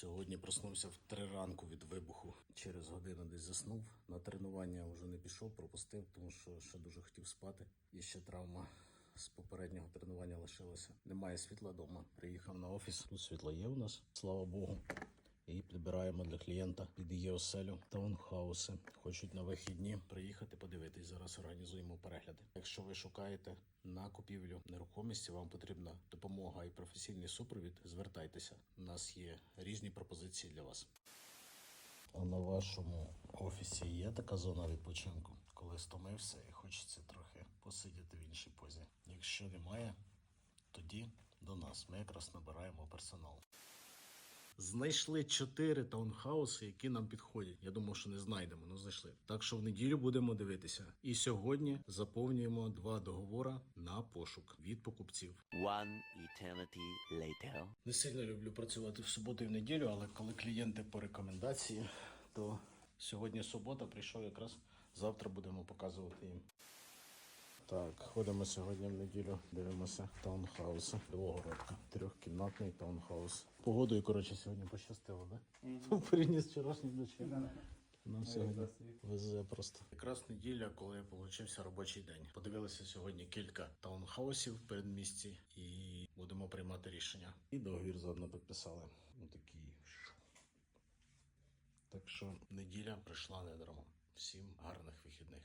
Сьогодні проснувся в три ранку від вибуху. Через годину десь заснув. На тренування вже не пішов, пропустив, тому що ще дуже хотів спати. Є ще травма. З попереднього тренування лишилося. Немає світла вдома. Приїхав на офіс. Тут світло є у нас, слава Богу. І підбираємо для клієнта під її оселю таунхауси. Хочуть на вихідні приїхати подивитись. Зараз організуємо перегляди. Якщо ви шукаєте на купівлю нерухомості, вам потрібна допомога і професійний супровід. Звертайтеся. У нас є різні пропозиції для вас. А на вашому офісі є така зона відпочинку, коли стомився і хочеться трохи посидіти в іншій позі. Якщо немає, тоді до нас. Ми якраз набираємо персонал. Знайшли чотири таунхауси, які нам підходять. Я думав, що не знайдемо, але знайшли. Так що в неділю будемо дивитися. І сьогодні заповнюємо два договори на пошук від покупців. One eternity later. Не сильно люблю працювати в суботу і в неділю, але коли клієнти по рекомендації, то сьогодні субота прийшов якраз завтра будемо показувати їм. Так, ходимо сьогодні в неділю, дивимося таунхауси. Довгородка. Трьохкімнатний таунхаус. Погодою, коротше, сьогодні пощастило, да? Mm-hmm. Порівняно з вчорашнім дощем. Нам сьогодні везе просто. Якраз неділя, коли получився робочий день. Подивилися сьогодні кілька таунхаусів в передмісті і будемо приймати рішення. І договір заодно підписали. Отакий. Так що неділя прийшла недаремно. Всім гарних вихідних.